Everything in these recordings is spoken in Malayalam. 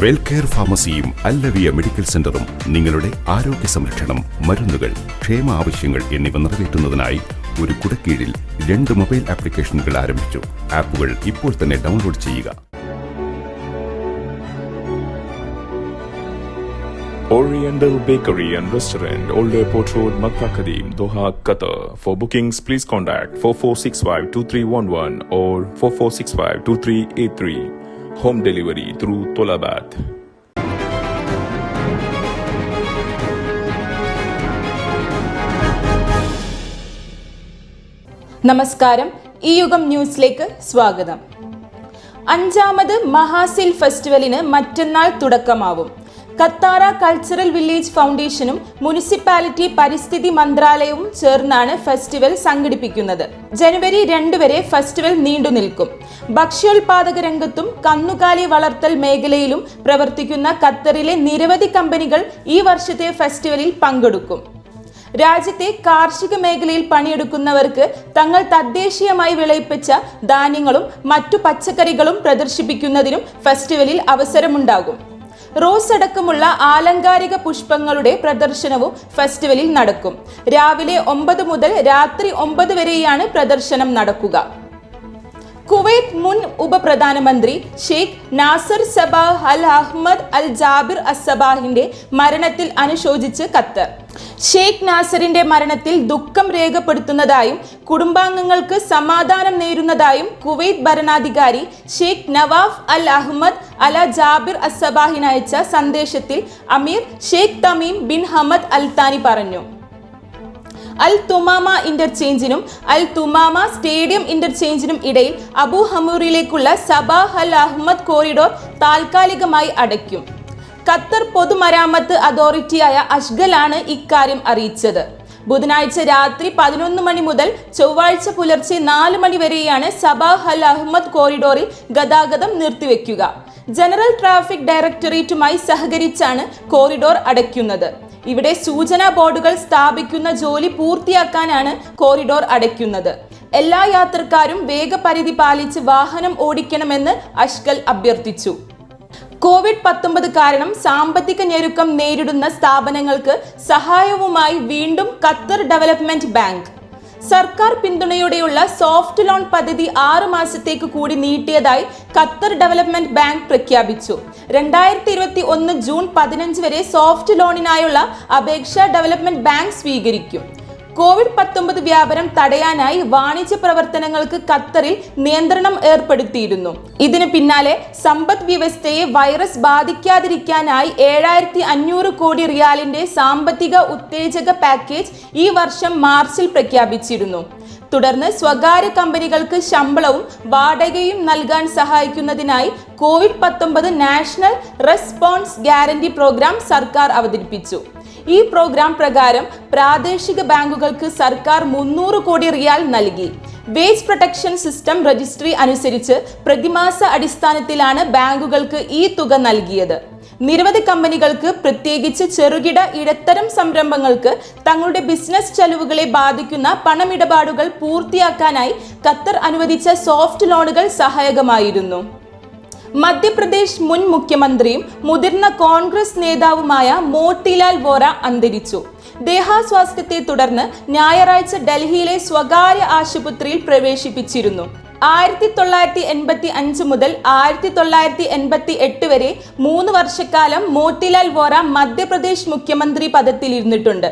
വെൽകെയർ ഫാർമസിയും അല്ലവിയ മെഡിക്കൽ സെന്ററും നിങ്ങളുടെ ആരോഗ്യ സംരക്ഷണം മരുന്നുകൾ ക്ഷേമ ആവശ്യങ്ങൾ എന്നിവ നിറവേറ്റുന്നതിനായി ഒരു കുടക്കീഴിൽ രണ്ട് മൊബൈൽ ആപ്ലിക്കേഷനുകൾ ആരംഭിച്ചു ആപ്പുകൾ ഇപ്പോൾ തന്നെ ഡൗൺലോഡ് ചെയ്യുക Oriental Bakery and Restaurant, Old Airport Road, Makkah Kadim, Doha, Qatar. For bookings, please contact 4465 2311 or 4465 2383. Home delivery through Tolabat. നമസ്കാരം. ഈ യുഗം ന്യൂസിലേക്ക് സ്വാഗതം. അഞ്ചാമത് മഹാസിൽ ഫെസ്റ്റിവലിന് മറ്റന്നാൾ തുടക്കമാവും. കത്താറ കൾച്ചറൽ വില്ലേജ് ഫൗണ്ടേഷനും മുനിസിപ്പാലിറ്റി പരിസ്ഥിതി മന്ത്രാലയവും ചേർന്നാണ് ഫെസ്റ്റിവൽ സംഘടിപ്പിക്കുന്നത്. ജനുവരി രണ്ട് വരെ ഫെസ്റ്റിവൽ നീണ്ടു നിൽക്കും. ഭക്ഷ്യോൽപാദക രംഗത്തും കന്നുകാലി വളർത്തൽ മേഖലയിലും പ്രവർത്തിക്കുന്ന ഖത്തറിലെ നിരവധി കമ്പനികൾ ഈ വർഷത്തെ ഫെസ്റ്റിവലിൽ പങ്കെടുക്കും. രാജ്യത്തെ കാർഷിക മേഖലയിൽ പണിയെടുക്കുന്നവർക്ക് തങ്ങൾ തദ്ദേശീയമായി വിളയിപ്പിച്ച ധാന്യങ്ങളും മറ്റു പച്ചക്കറികളും പ്രദർശിപ്പിക്കുന്നതിനും ഫെസ്റ്റിവലിൽ അവസരമുണ്ടാകും. റോസ് അടക്കമുള്ള ആലങ്കാരിക പുഷ്പങ്ങളുടെ പ്രദർശനവും ഫെസ്റ്റിവലിൽ നടക്കും. രാവിലെ ഒമ്പത് മുതൽ രാത്രി ഒമ്പത് വരെയാണ് പ്രദർശനം നടക്കുക. കുവൈത്ത് മുൻ ഉപപ്രധാനമന്ത്രി Sheikh Nasser Sabah Al Ahmad Al Jabir അസബാഹിന്റെ മരണത്തിൽ അനുശോചിച്ച് ഖത്തർ ഷെയ്ഖ് നാസറിന്റെ മരണത്തിൽ ദുഃഖം രേഖപ്പെടുത്തുന്നതായും കുടുംബാംഗങ്ങൾക്ക് സമാധാനം നേരുന്നതായും കുവൈത്ത് ഭരണാധികാരി ഷെയ്ഖ് നവാഫ് അൽ അഹ്മദ് അല ജാബിർ അസബാഹിന് അയച്ച സന്ദേശത്തിൽ Amir Sheikh Tamim bin Hamad Al Thani പറഞ്ഞു. അൽ തുമാമ ഇന്റർചേഞ്ചിനും അൽ തുമാമ സ്റ്റേഡിയം ഇന്റർചേഞ്ചിനും ഇടയിൽ അബു ഹമൂറിലേക്കുള്ള സബാഹ് അൽ അഹമ്മദ് കോറിഡോർ താൽക്കാലികമായി അടയ്ക്കും. ഖത്തർ പൊതുമരാമത്ത് അതോറിറ്റിയായ അഷ്ഗലാണ് ഇക്കാര്യം അറിയിച്ചത്. ബുധനാഴ്ച രാത്രി പതിനൊന്ന് മണി മുതൽ ചൊവ്വാഴ്ച പുലർച്ചെ നാല് മണി വരെയാണ് സബാഹ് അൽ അഹമ്മദ് കോറിഡോറിൽ ഗതാഗതം നിർത്തിവെക്കുക. ജനറൽ ട്രാഫിക് ഡയറക്ടറേറ്റുമായി സഹകരിച്ചാണ് കോറിഡോർ അടയ്ക്കുന്നത്. ഇവിടെ സൂചനാ ബോർഡുകൾ സ്ഥാപിക്കുന്ന ജോലി പൂർത്തിയാക്കാനാണ് കോറിഡോർ അടയ്ക്കുന്നത്. എല്ലാ യാത്രക്കാരും വേഗപരിധി പാലിച്ച് വാഹനം ഓടിക്കണമെന്ന് അഷ്കൽ അഭ്യർത്ഥിച്ചു. കോവിഡ് പത്തൊമ്പത് കാരണം സാമ്പത്തിക ഞെരുക്കം നേരിടുന്ന സ്ഥാപനങ്ങൾക്ക് സഹായവുമായി വീണ്ടും ഖത്തർ ഡെവലപ്മെന്റ് ബാങ്ക്. സർക്കാർ പിന്തുണയോടെയുള്ള സോഫ്റ്റ് ലോൺ പദ്ധതി ആറ് മാസത്തേക്ക് കൂടി നീട്ടിയതായി ഖത്തർ ഡെവലപ്മെന്റ് ബാങ്ക് പ്രഖ്യാപിച്ചു. രണ്ടായിരത്തി ഇരുപത്തി ഒന്ന് ജൂൺ പതിനഞ്ച് വരെ സോഫ്റ്റ് ലോണിനായുള്ള അപേക്ഷ ഡെവലപ്മെന്റ് ബാങ്ക് സ്വീകരിക്കും. കോവിഡ് പത്തൊമ്പത് വ്യാപനം തടയാനായി വാണിജ്യ പ്രവർത്തനങ്ങൾക്ക് ഖത്തറിൽ നിയന്ത്രണം ഏർപ്പെടുത്തിയിരുന്നു. ഇതിന് പിന്നാലെ സമ്പദ് വ്യവസ്ഥയെ വൈറസ് ബാധിക്കാതിരിക്കാനായി ഏഴായിരത്തി അഞ്ഞൂറ് കോടി റിയാലിന്റെ സാമ്പത്തിക ഉത്തേജക പാക്കേജ് ഈ വർഷം മാർച്ചിൽ പ്രഖ്യാപിച്ചിരുന്നു. തുടർന്ന് സ്വകാര്യ കമ്പനികൾക്ക് ശമ്പളവും വാടകയും നൽകാൻ സഹായിക്കുന്നതിനായി കോവിഡ് പത്തൊമ്പത് നാഷണൽ റെസ്പോൺസ് ഗ്യാരണ്ടി പ്രോഗ്രാം സർക്കാർ അവതരിപ്പിച്ചു. ഈ പ്രോഗ്രാം പ്രകാരം പ്രാദേശിക ബാങ്കുകൾക്ക് സർക്കാർ മുന്നൂറ് കോടി റിയാൽ നൽകി. വേജ് പ്രൊട്ടക്ഷൻ സിസ്റ്റം രജിസ്ട്രി അനുസരിച്ച് പ്രതിമാസ അടിസ്ഥാനത്തിലാണ് ബാങ്കുകൾക്ക് ഈ തുക നൽകിയത്. നിരവധി കമ്പനികൾക്ക് പ്രത്യേകിച്ച് ചെറുകിട ഇടത്തരം സംരംഭങ്ങൾക്ക് തങ്ങളുടെ ബിസിനസ് ചെലവുകളെ ബാധിക്കുന്ന പണമിടപാടുകൾ പൂർത്തിയാക്കാനായി ഖത്തർ അനുവദിച്ച സോഫ്റ്റ് ലോണുകൾ സഹായകമായിരുന്നു. മധ്യപ്രദേശ് മുൻ മുഖ്യമന്ത്രിയും മുതിർന്ന കോൺഗ്രസ് നേതാവുമായ മോട്ടിലാൽ വോറ അന്തരിച്ചു. ദേഹാസ്വാസ്ഥ്യത്തെ തുടർന്ന് ഞായറാഴ്ച ഡൽഹിയിലെ സ്വകാര്യ ആശുപത്രിയിൽ പ്രവേശിപ്പിച്ചിരുന്നു. ആയിരത്തി തൊള്ളായിരത്തി എൺപത്തി അഞ്ച് മുതൽ ആയിരത്തി തൊള്ളായിരത്തി എൺപത്തി എട്ട് വരെ മൂന്ന് വർഷക്കാലം മോത്തിലാൽ വോറ മധ്യപ്രദേശ് മുഖ്യമന്ത്രി പദത്തിൽ ഇരുന്നിട്ടുണ്ട്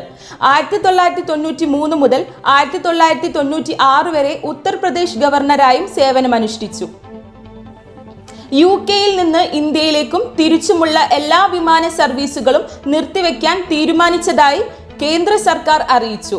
ആയിരത്തി തൊള്ളായിരത്തി തൊണ്ണൂറ്റി മൂന്ന് മുതൽ ആയിരത്തി തൊള്ളായിരത്തി തൊണ്ണൂറ്റി ആറ് വരെ ഉത്തർപ്രദേശ് ഗവർണറായും സേവനമനുഷ്ഠിച്ചു. യു കെയിൽ നിന്ന് ഇന്ത്യയിലേക്കും തിരിച്ചുമുള്ള എല്ലാ വിമാന സർവീസുകളും നിർത്തിവെക്കാൻ തീരുമാനിച്ചതായി കേന്ദ്ര സർക്കാർ അറിയിച്ചു.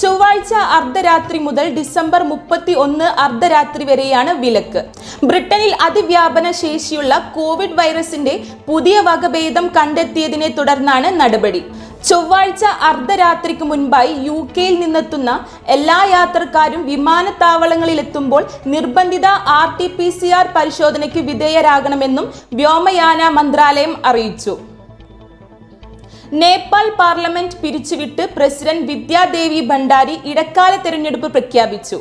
ചൊവ്വാഴ്ച അർദ്ധരാത്രി മുതൽ ഡിസംബർ മുപ്പത്തി ഒന്ന് അർദ്ധരാത്രി വരെയാണ് വിലക്ക്. ബ്രിട്ടനിൽ അതിവ്യാപന ശേഷിയുള്ള കോവിഡ് വൈറസിന്റെ പുതിയ വകഭേദം കണ്ടെത്തിയതിനെ തുടർന്നാണ് നടപടി. ചൊവ്വാഴ്ച അർദ്ധരാത്രിക്ക് മുൻപായി യു കെയിൽ നിന്നെത്തുന്ന എല്ലാ യാത്രക്കാരും വിമാനത്താവളങ്ങളിലെത്തുമ്പോൾ നിർബന്ധിത R T P C R പരിശോധനയ്ക്ക് വിധേയരാകണമെന്നും വ്യോമയാന മന്ത്രാലയം അറിയിച്ചു. നേപ്പാൾ പാർലമെന്റ് പിരിച്ചുവിട്ട് പ്രസിഡന്റ് വിദ്യാദേവി ഭണ്ഡാരി ഇടക്കാല തെരഞ്ഞെടുപ്പ് പ്രഖ്യാപിച്ചു.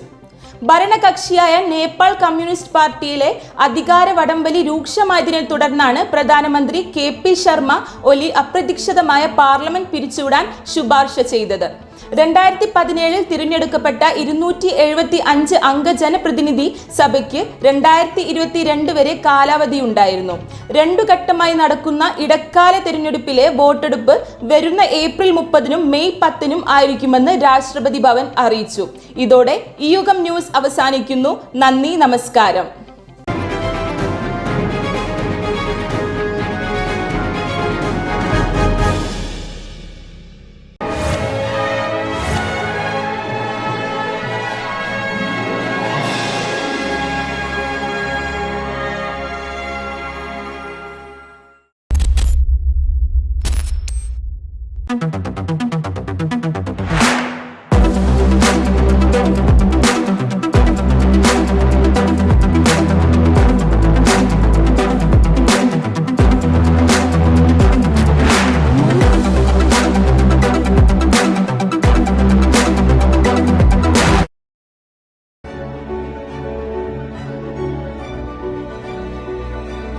ഭരണകക്ഷിയായ നേപ്പാൾ കമ്മ്യൂണിസ്റ്റ് പാർട്ടിയിലെ അധികാര വടംവലി രൂക്ഷമായതിനെ തുടർന്നാണ് പ്രധാനമന്ത്രി കെ പി ശർമ്മ ഒലി അപ്രതീക്ഷിതമായ പാർലമെന്റ് പിരിച്ചുവിടാൻ ശുപാർശ ചെയ്തത്. രണ്ടായിരത്തി പതിനേഴിൽ തിരഞ്ഞെടുക്കപ്പെട്ട ഇരുന്നൂറ്റി എഴുപത്തി അഞ്ച് അംഗ ജനപ്രതിനിധി സഭയ്ക്ക് രണ്ടായിരത്തി ഇരുപത്തിരണ്ട് വരെ കാലാവധിയുണ്ടായിരുന്നു രണ്ടു ഘട്ടമായി നടക്കുന്ന ഇടക്കാല തിരഞ്ഞെടുപ്പിലെ വോട്ടെടുപ്പ് വരുന്ന ഏപ്രിൽ മുപ്പതിനും മെയ് പത്തിനും ആയിരിക്കുമെന്ന് രാഷ്ട്രപതി ഭവൻ അറിയിച്ചു. ഇതോടെ ഈ യുഗം ന്യൂസ് അവസാനിക്കുന്നു. നന്ദി നമസ്കാരം.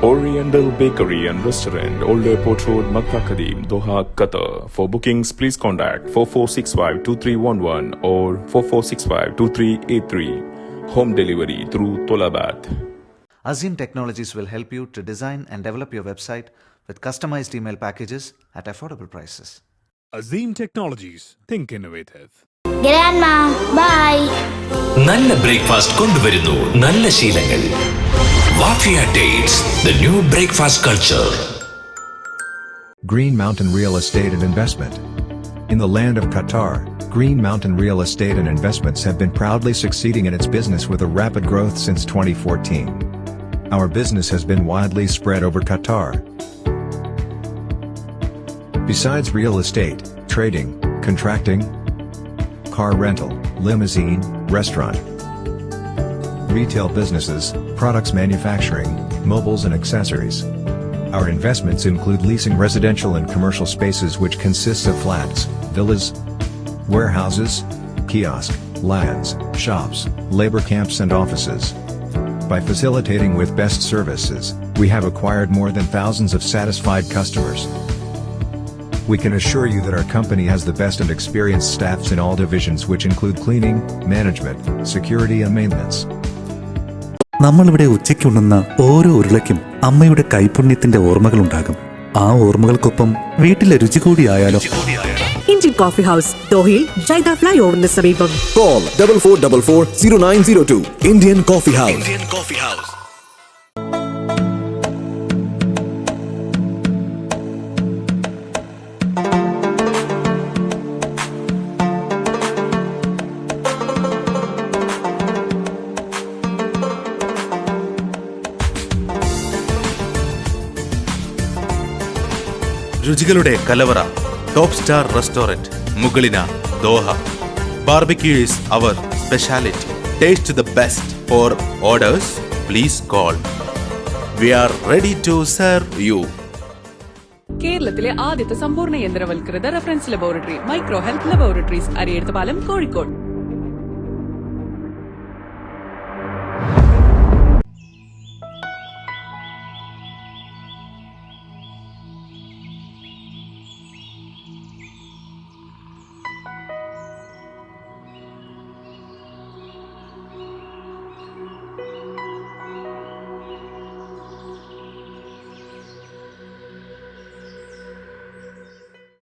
Oriental Bakery and Restaurant, Old Airport Road, Makkah Kadim, Doha, Qatar. For bookings, please contact 4465 2311 or 4465 2383. Home delivery through Tolabat. Azim Technologies will help you to design and develop your website with customized email packages at affordable prices. Azim Technologies. Think innovative. Grandma, bye. നല്ല ബ്രേക്ക്ഫാസ്റ്റ് കൊണ്ടുവരുന്നു നല്ല ശീലങ്ങൾ Wafiya dates the new breakfast culture Green Mountain Real Estate and Investment. In the land of Qatar, Green Mountain Real Estate and Investments have been proudly succeeding in its business with a rapid growth since 2014. Our business has been widely spread over Qatar. Besides real estate, trading, contracting, car rental, limousine, restaurant, retail businesses, products manufacturing, mobiles and accessories. Our investments include leasing residential and commercial spaces which consists of flats, villas, warehouses, kiosk, lands, shops, labor camps and offices. By facilitating with best services, we have acquired more than thousands of satisfied customers. We can assure you that our company has the best and experienced staffs in all divisions which include cleaning, management, security and maintenance. നമ്മളിവിടെ ഉച്ചയ്ക്കുണ്ണുന്ന ഓരോ ഉരുളയ്ക്കും അമ്മയുടെ കൈപുണ്യത്തിന്റെ ഓർമ്മകളുണ്ടാകും ആ ഓർമ്മകൾക്കൊപ്പം വീട്ടിലെ രുചി കൂടിയായാലോ ഇന്ത്യൻ കോഫി ഹൗസ് ദോഹയിൽ ജൈദ ഫ്ലൈ ഓവറിന് സമീപം Call double four double four zero nine zero two. Indian Coffee House. രുചികളുടെ കലവറ top star restaurant മുകളിന Doha. Barbecues our specialty taste the best for orders please call we are ready to serve you കേരളത്തിലെ ആദ്യത്തെ സമ്പൂർണ യന്ത്രവൽകൃത reference laboratory micro health laboratories അരിയെടുത്ത പാലം കോഴിക്കോട്.